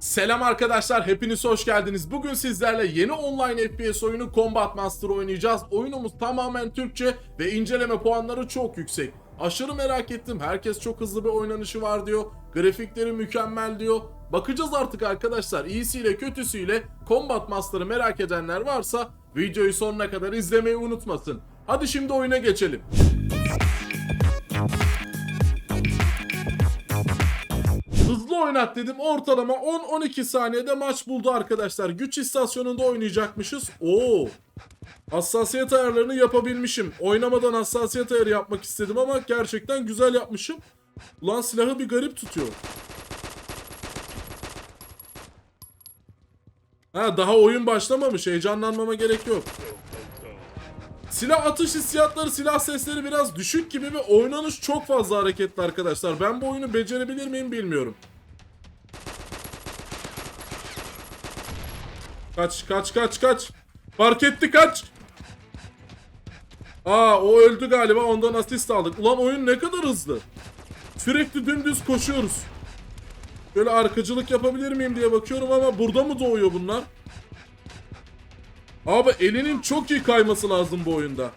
Selam arkadaşlar, hepiniz hoş geldiniz. Bugün sizlerle yeni online FPS oyunu Combat Master oynayacağız. Oyunumuz tamamen Türkçe ve inceleme puanları çok yüksek. Aşırı merak ettim. Herkes çok hızlı bir oynanışı var diyor. Grafikleri mükemmel diyor. Bakacağız artık arkadaşlar. İyisiyle kötüsüyle Combat Master'ı merak edenler varsa videoyu sonuna kadar izlemeyi unutmasın. Hadi şimdi oyuna geçelim. Oynat dedim. Ortalama 10-12 saniyede maç buldu arkadaşlar. Güç istasyonunda oynayacakmışız. Oo. Hassasiyet ayarlarını yapabilmişim. Oynamadan hassasiyet ayarı yapmak istedim ama gerçekten güzel yapmışım. Ulan silahı bir garip tutuyor. Ha daha oyun başlamamış. Heyecanlanmama gerek yok. Silah atış hissiyatları, silah sesleri biraz düşük gibi ve oynanış çok fazla hareketli arkadaşlar. Ben bu oyunu becerebilir miyim bilmiyorum. Kaç, kaç, kaç, kaç. Fark etti kaç. Aa o öldü galiba ondan asist aldık. Ulan oyun ne kadar hızlı. Sürekli dümdüz koşuyoruz. Böyle arkacılık yapabilir miyim diye bakıyorum ama burada mı doğuyor bunlar? Abi elinin çok iyi kayması lazım bu oyunda.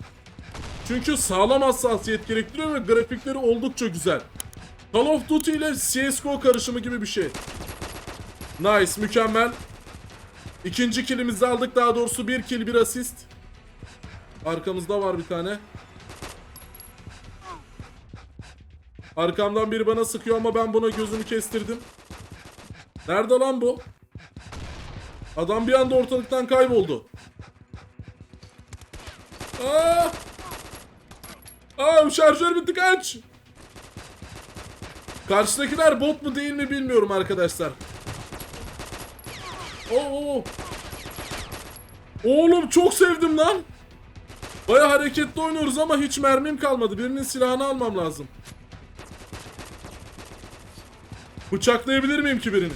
Çünkü sağlam hassasiyet gerektiriyor ve grafikleri oldukça güzel. Call of Duty ile CSGO karışımı gibi bir şey. Nice, mükemmel. İkinci killimizi aldık daha doğrusu bir kill bir asist. Arkamızda var bir tane. Arkamdan biri bana sıkıyor ama ben buna gözünü kestirdim. Nerede lan bu? Adam bir anda ortalıktan kayboldu. Aa! Aa şarjör bitti kaç. Karşıdakiler bot mu değil mi bilmiyorum arkadaşlar. Oo. Oğlum çok sevdim lan. Baya hareketli oynuyoruz ama hiç mermim kalmadı. Birinin silahını almam lazım. Bıçaklayabilir miyim ki birini?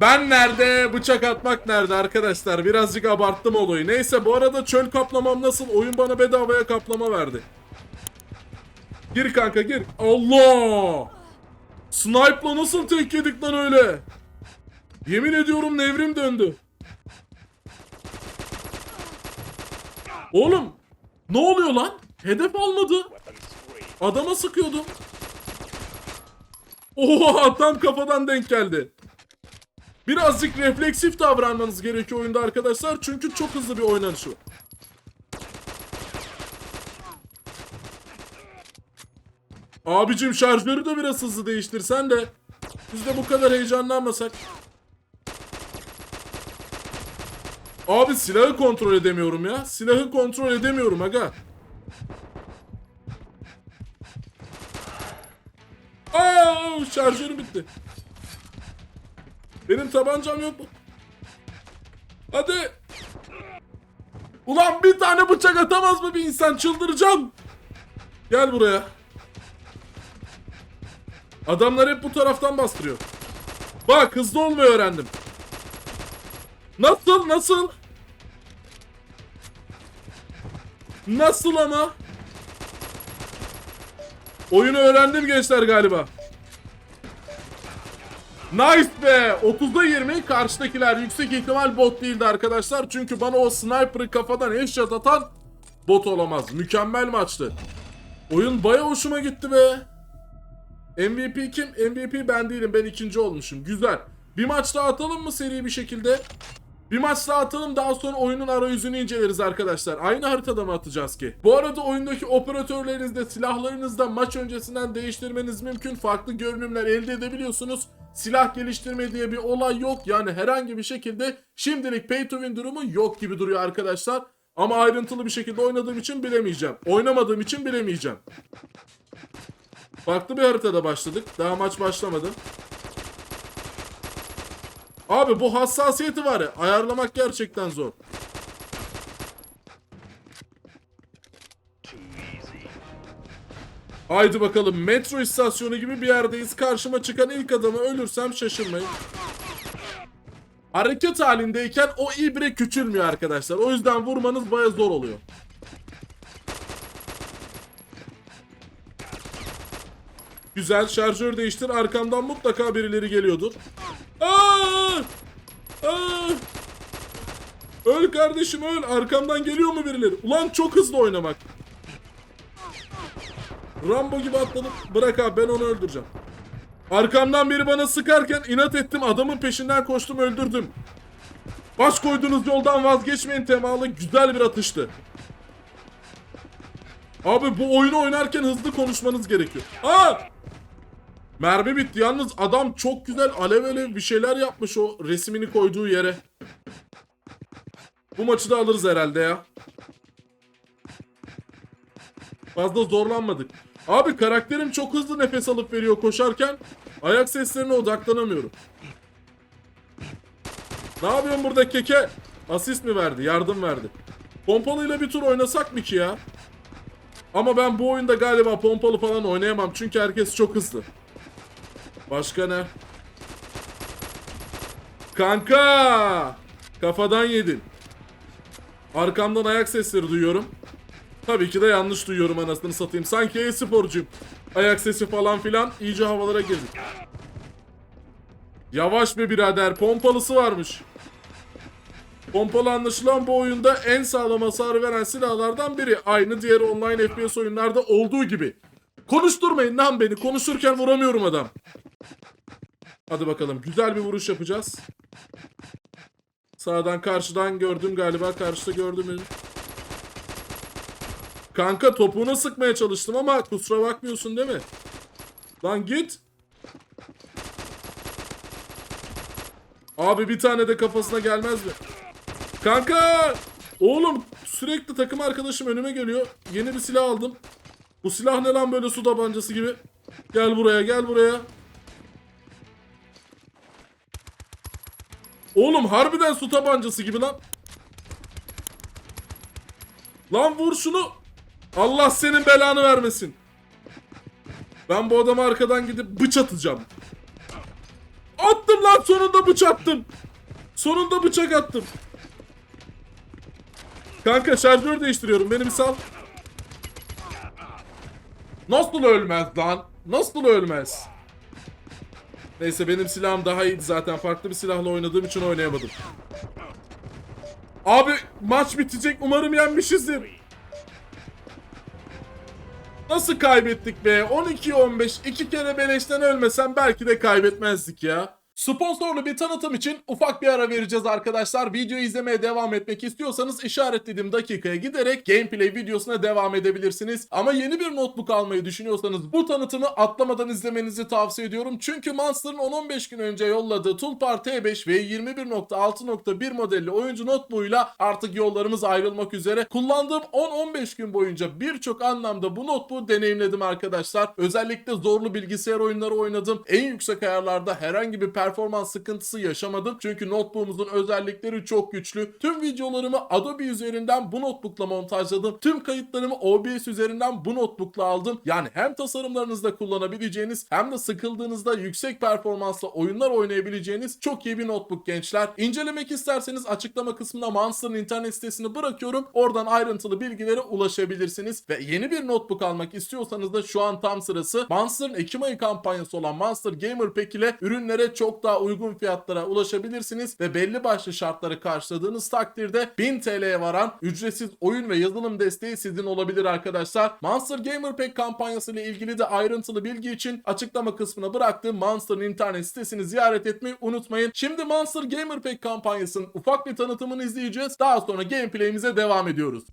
Ben nerede? Bıçak atmak nerede arkadaşlar? Birazcık abarttım olayı. Neyse bu arada çöl kaplamam nasıl? Oyun bana bedavaya kaplama verdi. Gir kanka gir. Allah! Snipe'la nasıl tek yedik lan öyle? Yemin ediyorum nevrim döndü. Oğlum ne oluyor lan? Hedef almadı. Adama sıkıyordum. Oha tam kafadan denk geldi. Birazcık refleksif davranmanız gerekiyor oyunda arkadaşlar. Çünkü çok hızlı bir oynanışı var. Abicim şarjörü de biraz hızlı değiştirsen de biz de bu kadar heyecanlanmasak. Abi silahı kontrol edemiyorum ya. Silahı kontrol edemiyorum aga. Aa, şarjörüm bitti. Benim tabancam yok mu? Hadi. Ulan bir tane bıçak atamaz mı bir insan? Çıldıracağım. Gel buraya. Adamlar hep bu taraftan bastırıyor. Bak hızlı olmayı öğrendim. Nasıl nasıl? Nasıl ama? Oyunu öğrendim gençler galiba. Nice be! 30'da 20 karşıdakiler yüksek ihtimal bot değildi arkadaşlar. Çünkü bana o sniper'ı kafadan headshot atan bot olamaz. Mükemmel maçtı. Oyun baya hoşuma gitti be. MVP kim? MVP ben değilim. Ben ikinci olmuşum. Güzel. Bir maç daha atalım mı seri bir şekilde? Bir maç daha atalım daha sonra oyunun arayüzünü inceleriz arkadaşlar. Aynı haritada mı atacağız ki? Bu arada oyundaki operatörlerinizde silahlarınızda maç öncesinden değiştirmeniz mümkün. Farklı görünümler elde edebiliyorsunuz. Silah geliştirme diye bir olay yok. Yani herhangi bir şekilde şimdilik pay to win durumu yok gibi duruyor arkadaşlar. Ama ayrıntılı bir şekilde oynadığım için bilemeyeceğim. Oynamadığım için bilemeyeceğim. Farklı bir haritada başladık. Daha maç başlamadı. Abi bu hassasiyeti var ya ayarlamak gerçekten zor. Haydi bakalım metro istasyonu gibi bir yerdeyiz. Karşıma çıkan ilk adamı ölürsem şaşırmayın. Hareket halindeyken o ibre küçülmüyor arkadaşlar. O yüzden vurmanız baya zor oluyor. Güzel şarjör değiştir. Arkamdan mutlaka birileri geliyordur. Öl kardeşim öl. Arkamdan geliyor mu birileri? Ulan çok hızlı oynamak. Rambo gibi atladım. Bırak abi ben onu öldüreceğim. Arkamdan biri bana sıkarken inat ettim. Adamın peşinden koştum öldürdüm. Baş koyduğunuz yoldan vazgeçmeyin temalı güzel bir atıştı. Abi bu oyunu oynarken hızlı konuşmanız gerekiyor. Aa! Mermi bitti. Yalnız adam çok güzel alev alev bir şeyler yapmış o resmini koyduğu yere. Bu maçı da alırız herhalde ya. Fazla zorlanmadık. Abi karakterim çok hızlı nefes alıp veriyor koşarken. Ayak seslerine odaklanamıyorum. Ne yapıyorsun burada keke? Asist mi verdi? Yardım verdi. Pompalıyla bir tur oynasak mı ki ya? Ama ben bu oyunda galiba pompalı falan oynayamam. Çünkü herkes çok hızlı. Başka ne? Kanka! Kafadan yedin. Arkamdan ayak sesleri duyuyorum. Tabii ki de yanlış duyuyorum anasını satayım. Sanki e-sporcuyum. Ayak sesi falan filan iyice havalara girdik. Yavaş be birader pompalısı varmış. Pompalı anlaşılan bu oyunda en sağlam hasar veren silahlardan biri. Aynı diğer online FPS oyunlarda olduğu gibi. Konuşturmayın lan beni. Konuşurken vuramıyorum adam. Hadi bakalım. Güzel bir vuruş yapacağız. Sağdan karşıdan gördüm galiba. Karşıda gördüm beni. Kanka topuğuna sıkmaya çalıştım ama kusura bakmıyorsun değil mi? Lan git. Abi bir tane de kafasına gelmez mi? Kanka! Oğlum sürekli takım arkadaşım önüme geliyor. Yeni bir silah aldım. Bu silah ne lan böyle su tabancası gibi? Gel buraya gel buraya. Oğlum harbiden su tabancası gibi lan. Lan vur şunu. Allah senin belanı vermesin. Ben bu adama arkadan gidip bıç atacağım. Attım lan sonunda bıç attım. Sonunda bıçak attım. Kanka şarjör değiştiriyorum. Beni bir sal. Nasıl ölmez lan? Nasıl ölmez? Neyse benim silahım daha iyiydi zaten. Farklı bir silahla oynadığım için oynayamadım. Abi maç bitecek. Umarım yenmişizdir. Nasıl kaybettik be? 12-15 iki kere beleşten ölmesem belki de kaybetmezdik ya. Sponsorlu bir tanıtım için ufak bir ara vereceğiz arkadaşlar. Videoyu izlemeye devam etmek istiyorsanız işaretlediğim dakikaya giderek gameplay videosuna devam edebilirsiniz. Ama yeni bir notebook almayı düşünüyorsanız bu tanıtımı atlamadan izlemenizi tavsiye ediyorum. Çünkü Monster'ın 10-15 gün önce yolladığı Toolpar T5 ve 21.6.1 modelli oyuncu notebook'uyla artık yollarımız ayrılmak üzere. Kullandığım 10-15 gün boyunca birçok anlamda bu notebook'u deneyimledim arkadaşlar. Özellikle zorlu bilgisayar oyunları oynadım. En yüksek ayarlarda herhangi bir performans sıkıntısı yaşamadım. Çünkü notebook'umuzun özellikleri çok güçlü. Tüm videolarımı Adobe üzerinden bu notebook'la montajladım. Tüm kayıtlarımı OBS üzerinden bu notebook'la aldım. Yani hem tasarımlarınızda kullanabileceğiniz hem de sıkıldığınızda yüksek performansla oyunlar oynayabileceğiniz çok iyi bir notebook gençler. İncelemek isterseniz açıklama kısmına Monster'ın internet sitesini bırakıyorum. Oradan ayrıntılı bilgilere ulaşabilirsiniz. Ve yeni bir notebook almak istiyorsanız da şu an tam sırası. Monster'ın Ekim ayı kampanyası olan Monster Gamer Pack ile ürünlere çok daha uygun fiyatlara ulaşabilirsiniz ve belli başlı şartları karşıladığınız takdirde 1000 TL'ye varan ücretsiz oyun ve yazılım desteği sizin olabilir arkadaşlar. Monster Gamer Pack kampanyası ile ilgili de ayrıntılı bilgi için açıklama kısmına bıraktığım Monster'ın internet sitesini ziyaret etmeyi unutmayın. Şimdi Monster Gamer Pack kampanyasının ufak bir tanıtımını izleyeceğiz. Daha sonra gameplay'imize devam ediyoruz.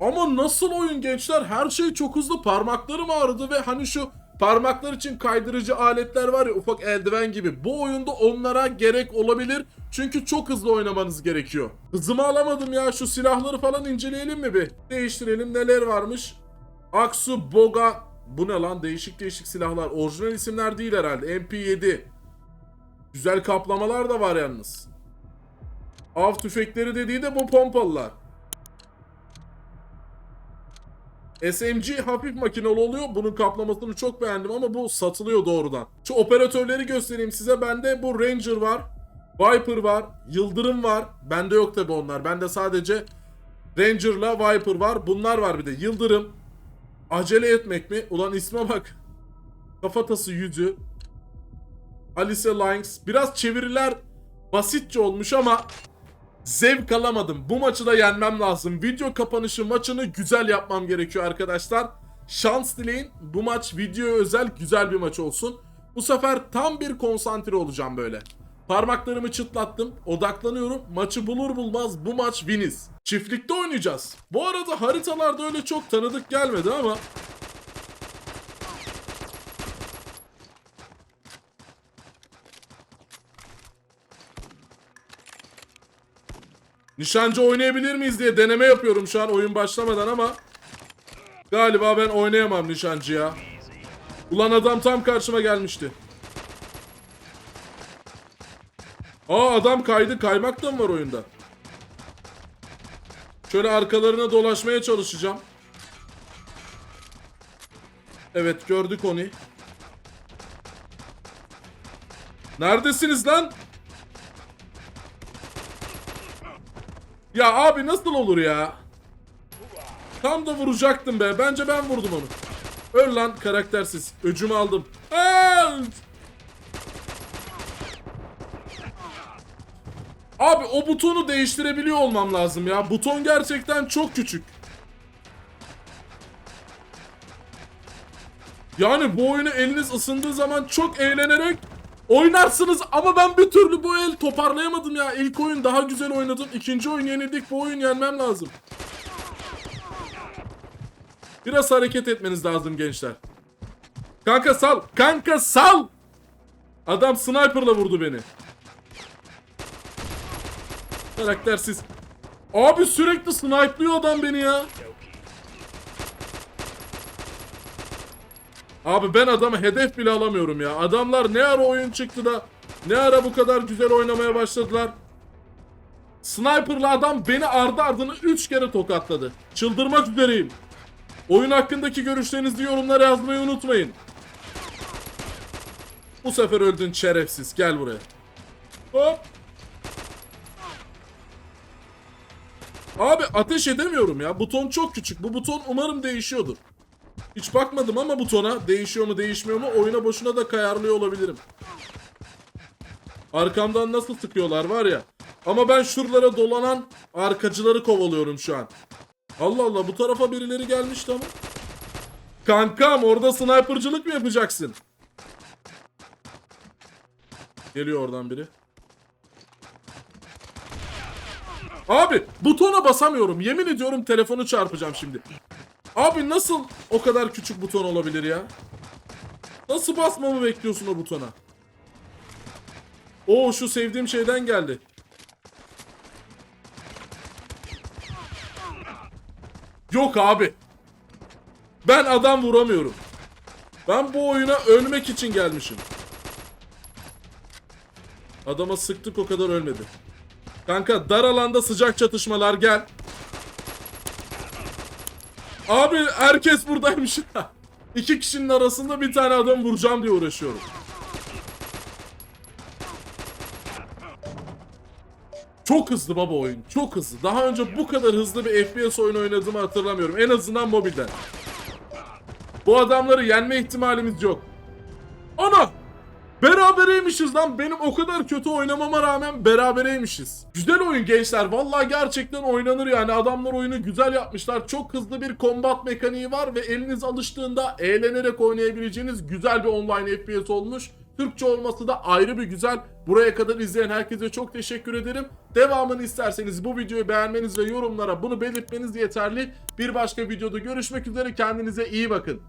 Ama nasıl oyun gençler? Her şey çok hızlı. Parmaklarım ağrıdı ve hani şu parmaklar için kaydırıcı aletler var ya ufak eldiven gibi. Bu oyunda onlara gerek olabilir. Çünkü çok hızlı oynamanız gerekiyor. Hızımı alamadım ya. Şu silahları falan inceleyelim mi bir? Değiştirelim neler varmış. Aksu, Boga. Bu ne lan? Değişik değişik silahlar. Orijinal isimler değil herhalde. MP7. Güzel kaplamalar da var yalnız. Av tüfekleri dediği de bu pompalılar. SMG hafif makinalı oluyor. Bunun kaplamasını çok beğendim ama bu satılıyor doğrudan. Şu operatörleri göstereyim size. Bende bu Ranger var. Viper var. Yıldırım var. Bende yok tabi onlar. Bende sadece Ranger'la Viper var. Bunlar var bir de. Yıldırım. Acele etmek mi? Ulan isme bak. Kafatası yüzü. Alice Lines. Biraz çeviriler basitçe olmuş ama zevk alamadım. Bu maçı da yenmem lazım. Video kapanışı maçını güzel yapmam gerekiyor arkadaşlar. Şans dileyin. Bu maç videoya özel güzel bir maç olsun. Bu sefer tam bir konsantre olacağım böyle. Parmaklarımı çıtlattım. Odaklanıyorum. Maçı bulur bulmaz bu maç winiz. Çiftlikte oynayacağız. Bu arada haritalarda öyle çok tanıdık gelmedi ama Nişancı oynayabilir miyiz diye deneme yapıyorum şu an oyun başlamadan ama galiba ben oynayamam nişancı ya. Ulan adam tam karşıma gelmişti. Aa adam kaydı. Kaymak da mı var oyunda? Şöyle arkalarına dolaşmaya çalışacağım. Evet gördük onu. Neredesiniz lan? Ya abi nasıl olur ya? Tam da vuracaktım be. Bence ben vurdum onu. Öl lan karaktersiz. Öcümü aldım. Öl! Abi o butonu değiştirebiliyor olmam lazım ya. Buton gerçekten çok küçük. Yani bu oyunu eliniz ısındığı zaman çok eğlenerek oynarsınız ama ben bir türlü bu el toparlayamadım ya. İlk oyun daha güzel oynadım. İkinci oyun yenildik. Bu oyun yenmem lazım. Biraz hareket etmeniz lazım gençler. Kanka sal. Kanka sal. Adam sniperla vurdu beni. Karaktersiz. Abi sürekli snipe'lıyor adam beni ya. Abi ben adamı hedef bile alamıyorum ya. Adamlar ne ara oyun çıktı da ne ara bu kadar güzel oynamaya başladılar. Sniper'la adam beni ardı ardına 3 kere tokatladı. Çıldırmak üzereyim. Oyun hakkındaki görüşlerinizi yorumlara yazmayı unutmayın. Bu sefer öldün şerefsiz. Gel buraya. Hop. Abi ateş edemiyorum ya. Buton çok küçük. Bu buton umarım değişiyordur. Hiç bakmadım ama butona değişiyor mu değişmiyor mu oyuna boşuna da kayarlıyor olabilirim. Arkamdan nasıl sıkıyorlar var ya. Ama ben şuralara dolanan arkacıları kovalıyorum şu an. Allah Allah bu tarafa birileri gelmişti ama. Kankam orada snipercılık mı yapacaksın? Geliyor oradan biri. Abi butona basamıyorum. Yemin ediyorum telefonu çarpacağım şimdi. Abi nasıl o kadar küçük buton olabilir ya? Nasıl basmamı bekliyorsun o butona? Oo şu sevdiğim şeyden geldi. Yok abi. Ben adam vuramıyorum. Ben bu oyuna ölmek için gelmişim. Adama sıktık o kadar ölmedi. Kanka dar alanda sıcak çatışmalar gel. Abi herkes buradaymış. İki kişinin arasında bir tane adam vuracağım diye uğraşıyorum. Çok hızlı baba oyun. Çok hızlı. Daha önce bu kadar hızlı bir FPS oyunu oynadığımı hatırlamıyorum. En azından mobilden. Bu adamları yenme ihtimalimiz yok. Ana! Berabereymişiz lan. Benim o kadar kötü oynamama rağmen berabereymişiz. Güzel oyun gençler. Vallahi gerçekten oynanır yani. Adamlar oyunu güzel yapmışlar. Çok hızlı bir kombat mekaniği var ve eliniz alıştığında eğlenerek oynayabileceğiniz güzel bir online FPS olmuş. Türkçe olması da ayrı bir güzel. Buraya kadar izleyen herkese çok teşekkür ederim. Devamını isterseniz bu videoyu beğenmeniz ve yorumlara bunu belirtmeniz yeterli. Bir başka videoda görüşmek üzere. Kendinize iyi bakın.